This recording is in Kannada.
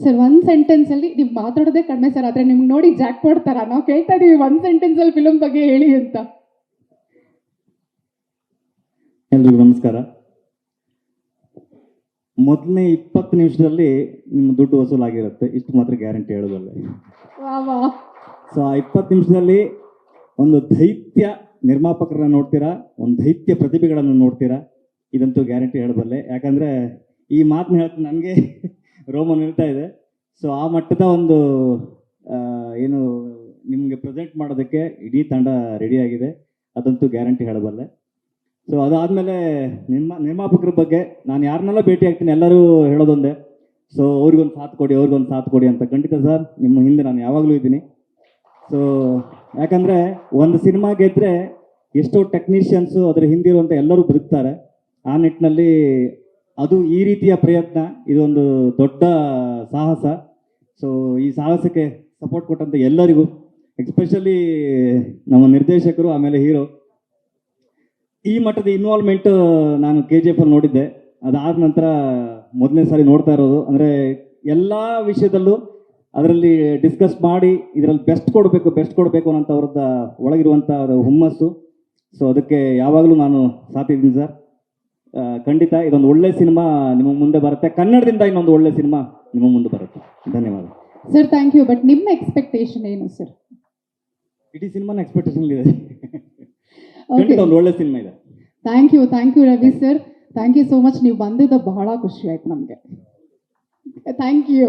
ಸರ್ ಒಂದ್ ಸೆಂಟೆನ್ಸ್ ಅಲ್ಲಿ ನೀವು ಮಾತಾಡೋದೇ ಕಡಿಮೆ ಸರ್ ಆದ್ರೆ ನಿಮ್ಗೆ ನೋಡಿ ಜಾಕ್ ಕೊಡ್ತಾರ ನಾವು ಕೇಳ್ತಾ ಇದೀವಿ ಒಂದ್ ಸೆಂಟೆನ್ಸ್ ಅಲ್ಲಿ ಫಿಲಂ ಬಗ್ಗೆ ಹೇಳಿ ಅಂತ. ಎಲ್ರಿಗೂ ನಮಸ್ಕಾರ. ಮೊದಲನೇ ಇಪ್ಪತ್ತು ನಿಮಿಷದಲ್ಲಿ ನಿಮ್ಮ ದುಡ್ಡು ವಸೂಲಾಗಿರುತ್ತೆ. ಇಷ್ಟು ಮಾತ್ರ ಗ್ಯಾರಂಟಿ ಹೇಳೋದಲ್ಲ ಸೊ ಆ ಇಪ್ಪತ್ತು ನಿಮಿಷದಲ್ಲಿ ಒಂದು ದೈತ್ಯ ನಿರ್ಮಾಪಕರನ್ನ ನೋಡ್ತೀರಾ? ಒಂದು ದೈತ್ಯ ಪ್ರತಿಭೆಗಳನ್ನು ನೋಡ್ತೀರಾ? ಇದಂತೂ ಗ್ಯಾರಂಟಿ ಹೇಳಬಲ್ಲೆ. ಯಾಕಂದರೆ ಈ ಮಾತನ್ನ ಹೇಳ್ತೀನಿ ನನಗೆ ರೋಮ ನಿಲ್ತಾ ಇದೆ. ಸೊ ಆ ಮಟ್ಟದ ಒಂದು ಏನು ನಿಮಗೆ ಪ್ರೆಸೆಂಟ್ ಮಾಡೋದಕ್ಕೆ ಇಡೀ ತಂಡ ರೆಡಿಯಾಗಿದೆ ಅದಂತೂ ಗ್ಯಾರಂಟಿ ಹೇಳಬಲ್ಲೆ. ಸೊ ಅದಾದಮೇಲೆ ನಿಮ್ಮ ನಿರ್ಮಾಪಕರ ಬಗ್ಗೆ ನಾನು ಯಾರನ್ನೆಲ್ಲ ಭೇಟಿ ಆಗ್ತೀನಿ ಎಲ್ಲರೂ ಹೇಳೋದೊಂದೇ. ಸೊ ಅವ್ರಿಗೊಂದು ಸಾಥ್ ಕೊಡಿ, ಅವ್ರಿಗೊಂದು ಸಾಥ್ ಕೊಡಿ ಅಂತ ಖಂಡಿತ ಸರ್, ನಿಮ್ಮ ಹಿಂದೆ ನಾನು ಯಾವಾಗಲೂ ಇದ್ದೀನಿ. ಸೊ ಯಾಕಂದರೆ ಒಂದು ಸಿನಿಮಾ ಗೆದ್ದರೆ ಎಷ್ಟೋ ಟೆಕ್ನಿಷಿಯನ್ಸು ಅದರ ಹಿಂದಿರುವಂಥ ಎಲ್ಲರೂ ಬದುಕ್ತಾರೆ. ಆ ನಿಟ್ಟಿನಲ್ಲಿ ಅದು ಈ ರೀತಿಯ ಪ್ರಯತ್ನ, ಇದೊಂದು ದೊಡ್ಡ ಸಾಹಸ. ಸೊ ಈ ಸಾಹಸಕ್ಕೆ ಸಪೋರ್ಟ್ ಕೊಟ್ಟಂತ ಎಲ್ಲರಿಗೂ ಎಕ್ಸ್ಪೆಷಲಿ ನಮ್ಮ ನಿರ್ದೇಶಕರು, ಆಮೇಲೆ ಹೀರೋ ಈ ಮಟ್ಟದ ಇನ್ವಾಲ್ವ್ಮೆಂಟ್ ನಾನು ಕೆ ಜಿ ಎಫ್ ಅಲ್ಲಿ ನೋಡಿದ್ದೆ. ಅದಾದ ನಂತರ ಮೊದಲನೇ ಸಾರಿ ನೋಡ್ತಾ ಇರೋದು. ಅಂದರೆ ಎಲ್ಲ ವಿಷಯದಲ್ಲೂ ಅದರಲ್ಲಿ ಡಿಸ್ಕಸ್ ಮಾಡಿ, ಇದರಲ್ಲಿ ಬೆಸ್ಟ್ ಕೊಡಬೇಕು ಬೆಸ್ಟ್ ಕೊಡಬೇಕು ಅನ್ನೋಂಥ ಅವ್ರದ್ದು ಒಳಗಿರುವಂಥ ಹುಮ್ಮಸ್ಸು. ಸೊ ಅದಕ್ಕೆ ಯಾವಾಗಲೂ ನಾನು ಸಾತಿದ್ದೀನಿ ಸರ್. ಖಂಡಿತ ಇದೊಂದು ಒಳ್ಳೆ ಸಿನಿಮಾ ನಿಮ್ಮ ಮುಂದೆ ಬರುತ್ತೆ. ಕನ್ನಡದಿಂದ ಇನ್ನೊಂದು ಒಳ್ಳೆ ಸಿನಿಮಾ ನಿಮ್ಮ ಮುಂದೆ ಬರುತ್ತೆ. ಧನ್ಯವಾದ. ಸರ್ ಥ್ಯಾಂಕ್ ಯು ಬಟ್ ನಿಮ್ಮ ಎಕ್ಸ್ಪೆಕ್ಟೇಷನ್ ಏನು ಸರ್ ಇಡೀ ಸಿನಿಮಾನ ಎಕ್ಸ್ಪೆಕ್ಟೇಷನ್ ಇದೆ. ಖಂಡಿತ ಒಂದು ಒಳ್ಳೆ ಸಿನಿಮಾ ಇದೆ. Thank you thank you Ravi sir thank you so much ನೀವು ಬಂದಿದ್ದ ಬಹಳ ಖುಷಿ ಆಯ್ತು ನಮಗೆ. Thank you